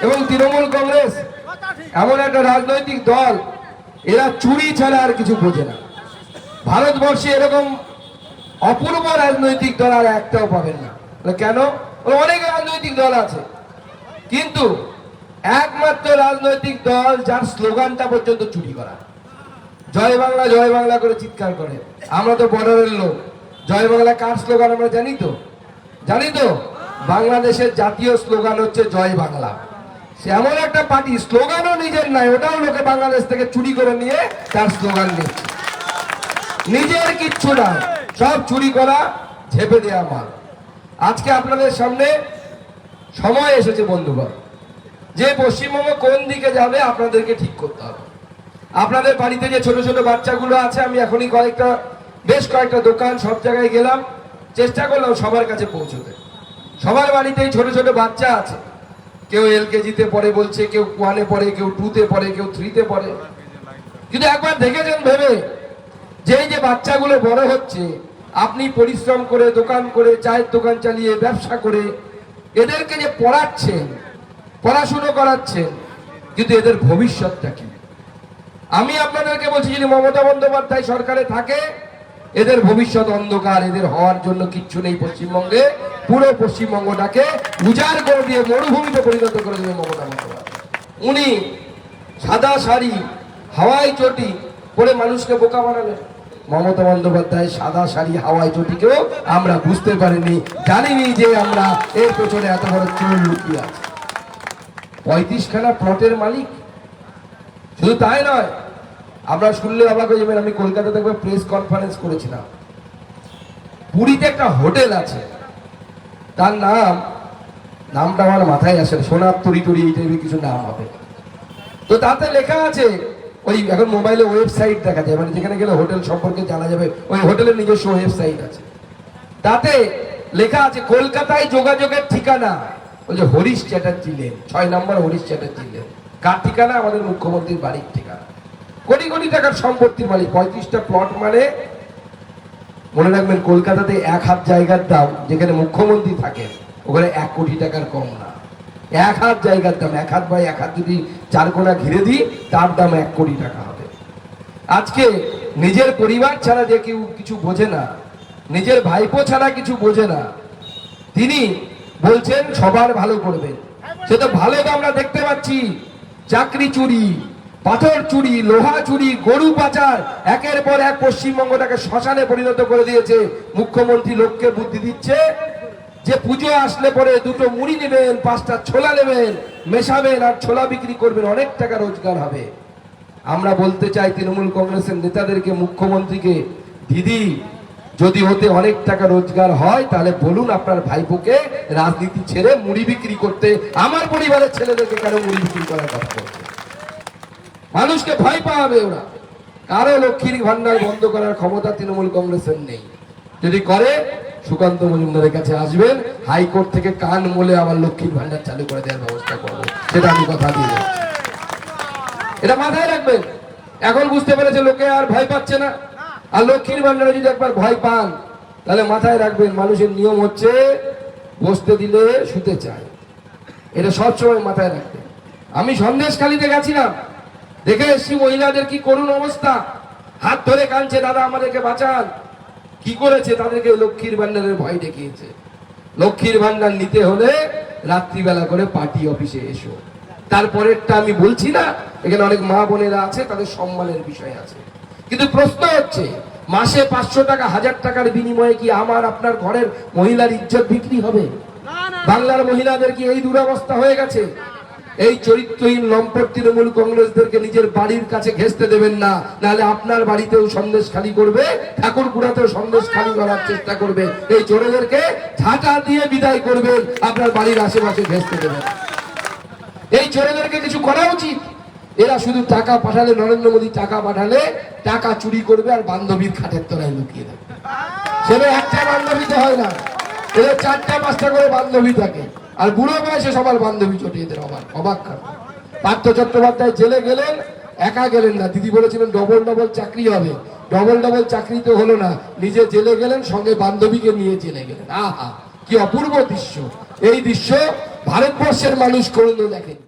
এবং তৃণমূল কংগ্রেস এমন একটা রাজনৈতিক দল, এরা চুরি ছাড়া আর কিছু বোঝে না। ভারতবর্ষে এরকম অপূর্ব রাজনৈতিক দল আর একটাও পাবেন না। কেন? অনেক রাজনৈতিক দল আছে। কিন্তু একমাত্র রাজনৈতিক দল যার স্লোগানটা পর্যন্ত চুরি করা। জয় বাংলা জয় বাংলা করে চিৎকার করে। আমরা তো বর্ডারের লোক। জয় বাংলা কার স্লোগান আমরা জানি তো? জানি তো? বাংলাদেশের জাতীয় স্লোগান হচ্ছে জয় বাংলা। সে এমন একটা পার্টি, স্লোগানও নিজের নাই, ওটাও লোকে বাংলাদেশ থেকে চুরি করে নিয়ে তার স্লোগান নিচ্ছে। নিজের কিচ্ছু না সব চুরি করা, ঝেপে দেওয়া মাল। আজকে আপনাদের সামনে সময় এসেছে, বন্ধুগণ। যে পশ্চিমবঙ্গ কোন দিকে যাবে আপনাদেরকে ঠিক করতে হবে। আপনাদের বাড়িতে যে ছোট ছোট বাচ্চাগুলো আছে, আমি এখনই কয়েকটা, বেশ কয়েকটা দোকান সব জায়গায় গেলাম। চেষ্টা করলাম সবার কাছে পৌঁছতে। সবার বাড়িতেই ছোট ছোট বাচ্চা আছে। কেউ এলকেজিতে পড়ে বলছে, কেউ ওয়ানে পড়ে, কেউ টুতে পড়ে, কেউ থ্রিতে পড়ে। কিন্তু একবার দেখেছেন ভেবে? যে যে বাচ্চাগুলো বড় হচ্ছে, আপনি পরিশ্রম করে, দোকান করে, চায়ের দোকান চালিয়ে, ব্যবসা করে, এদেরকে যে পড়াচ্ছেন, পড়াশুনো করাচ্ছেন, কিন্তু এদের ভবিষ্যৎটা কি? আমি আপনাদেরকে বলছি, যদি মমতা বন্দ্যোপাধ্যায় সরকারে থাকে, এদের ভবিষ্যৎ অন্ধকার, এদের হওয়ার জন্য কিচ্ছু নেই পশ্চিমবঙ্গে। পুরো পশ্চিমবঙ্গটাকে উজাড় করে দিয়ে মরুভূমিতে পরিণত করে দেবে মমতা বন্দ্যোপাধ্যায়। উনি সাদা শাড়ি, হাওয়াই চটি পরে মানুষকে বোকা বানালেন। মমতা বন্দ্যোপাধ্যায় সাদা শাড়ি, হাওয়াই চটিকেও আমরা বুঝতে পারিনি, জানিনি যে আমরা এর পেছনে এত বড় চোর লুকিয়ে আছে। পঁয়ত্রিশ খানা প্লটের মালিক। শুধু তাই নয়, আমরা শুনলে অবাক হয়ে যাবেন, আমি কলকাতাতে একবার প্রেস কনফারেন্স করেছিলাম। পুরীতে একটা হোটেল আছে। তার নাম, নামটা আমার মাথায় আসে সোনার তরি টরি এই টাইপের কিছু নাম হবে। তো তাতে লেখা আছে, ওই এখন মোবাইলে ওয়েবসাইট দেখা যায় মানে যেখানে গেলে হোটেল সম্পর্কে জানা যাবে, ওই হোটেলের নিজস্ব ওয়েবসাইট আছে। তাতে লেখা আছে, কলকাতায় যোগাযোগের ঠিকানা। ওই যে হরিশ চ্যাটার্জি লেন, ছয় নম্বর হরিশ চ্যাটার্জি লেন। কার ঠিকানা? আমাদের মুখ্যমন্ত্রীর বাড়ির ঠিকানা। কোটি কোটি টাকার সম্পত্তির মালিক, পঁয়ত্রিশটা প্লট মানে মনে রাখবেন, কলকাতাতে এক হাত জায়গার দাম যেখানে মুখ্যমন্ত্রী থাকেন, ওখানে এক কোটি টাকার কম না। এক হাত জায়গার দাম, এক হাত বাই এক হাত যদি চার কোনা ঘিরে দিই, তার দাম এক কোটি টাকা হবে। আজকে নিজের পরিবার ছাড়া যে কেউ কিছু বোঝে না, নিজের ভাইপো ছাড়া কিছু বোঝে না, তিনি বলছেন, সবার ভালো করবেন। সে তো ভালো তো আমরা দেখতে পাচ্ছি, চাকরি চুরি। পাথর চুরি, লোহা চুরি, গরু পাচার, একের পর এক পশ্চিমবঙ্গটাকে শ্মশানে পরিণত করে দিয়েছে। মুখ্যমন্ত্রী লোককে বুদ্ধি দিচ্ছে যে পুজো আসলে পরে দুটো মুড়ি নেবেন, পাঁচটা ছোলা নেবেন, মেশাবেন আর ছোলা বিক্রি করবেন, অনেক টাকা রোজগার হবে। আমরা বলতে চাই তৃণমূল কংগ্রেসের নেতাদেরকে, মুখ্যমন্ত্রীকে, দিদি, যদি হতে অনেক টাকা রোজগার হয়, তাহলে বলুন আপনার ভাইপোকে রাজনীতি ছেড়ে মুড়ি বিক্রি করতে, আমার পরিবারের ছেলেদেরকে কেন মুড়ি বিক্রি করার কথা মানুষকে ভয় পাওয়াবে ওরা। কারও লক্ষ্মীর ভান্ডার বন্ধ করার ক্ষমতা তৃণমূল কংগ্রেসের নেই। যদি করে, সুকান্ত মজুমদারের কাছে আসবেন, হাইকোর্ট থেকে কান মোলে আবার লক্ষ্মীর ভান্ডার চালু করে দেওয়ার ব্যবস্থা করব। সেটা আমি কথা দিয়ে এটা মাথায় রাখবেন। এখন বুঝতে পেরেছে লোকে আর ভয় পাচ্ছে না। আর লক্ষ্মীর ভান্ডারে যদি একবার ভয় পান, তাহলে মাথায় রাখবেন, মানুষের নিয়ম হচ্ছে বসতে দিলে শুতে চায়। এটা সবসময় মাথায় রাখবেন। আমি সন্দেশখালিতে গেছিলাম। দেখে এসছি মহিলাদের কি করুণ অবস্থা। হাত ধরে কাঁদছে দাদা আমাদেরকে বাঁচান। কি করেছে? তাদেরকে লক্ষ্মীর ভান্ডারের ভয় দেখিয়েছে। লক্ষ্মীর ভান্ডার নিতে হলে রাত্রিবেলা করে পার্টি অফিসে এসো। তারপরেরটা আমি বলছি না এখানে অনেক মা বোনেরা আছে তাদের সম্মানের বিষয় আছে। কিন্তু প্রশ্ন হচ্ছে মাসে পাঁচশো টাকা হাজার টাকার বিনিময়ে কি আমার আপনার ঘরের মহিলার ইজ্জত বিক্রি হবে? বাংলার মহিলাদের কি এই দুরবস্থা হয়ে গেছে? এই চরিত্রহীন লম্পট তৃণমূল কংগ্রেসদেরকে নিজের বাড়ির কাছে ঘেসতে দেবেন না। নাহলে আপনার বাড়িতেও সন্দেশ খালি করবে ঠাকুরপুরাতেও সন্দেশ খালি করার চেষ্টা করবে। এই চোরেদেরকে ঝাঁটা দিয়ে বিদায় করবেন, আপনার বাড়ির আশেপাশে ঘেসতে দেবেন। এই চোরেদেরকে কিছু করা উচিত। এরা শুধু টাকা পাঠালে, নরেন্দ্র মোদী টাকা পাঠালে, টাকা চুরি করবে আর বান্ধবীর খাটের তলায় লুকিয়ে দেবে। সেটা একটা বান্ধবীতে হয় না। এদের চারটা, পাঁচটা করে বান্ধবী থাকে। আর বুড়ো বয়সে সবার বান্ধবী চটিয়ে এদের অবাক অবাক পার্থ চট্টোপাধ্যায় জেলে গেলেন, একা গেলেন না। দিদি বলেছিলেন, ডবল ডবল চাকরি হবে। ডবল ডবল চাকরি তো হলো না। নিজে জেলে গেলেন, সঙ্গে বান্ধবীকে নিয়ে জেলে গেলেন। আহা, কি অপূর্ব দৃশ্য। এই দৃশ্য ভারতবর্ষের মানুষ কোনোদিনও দেখেনি।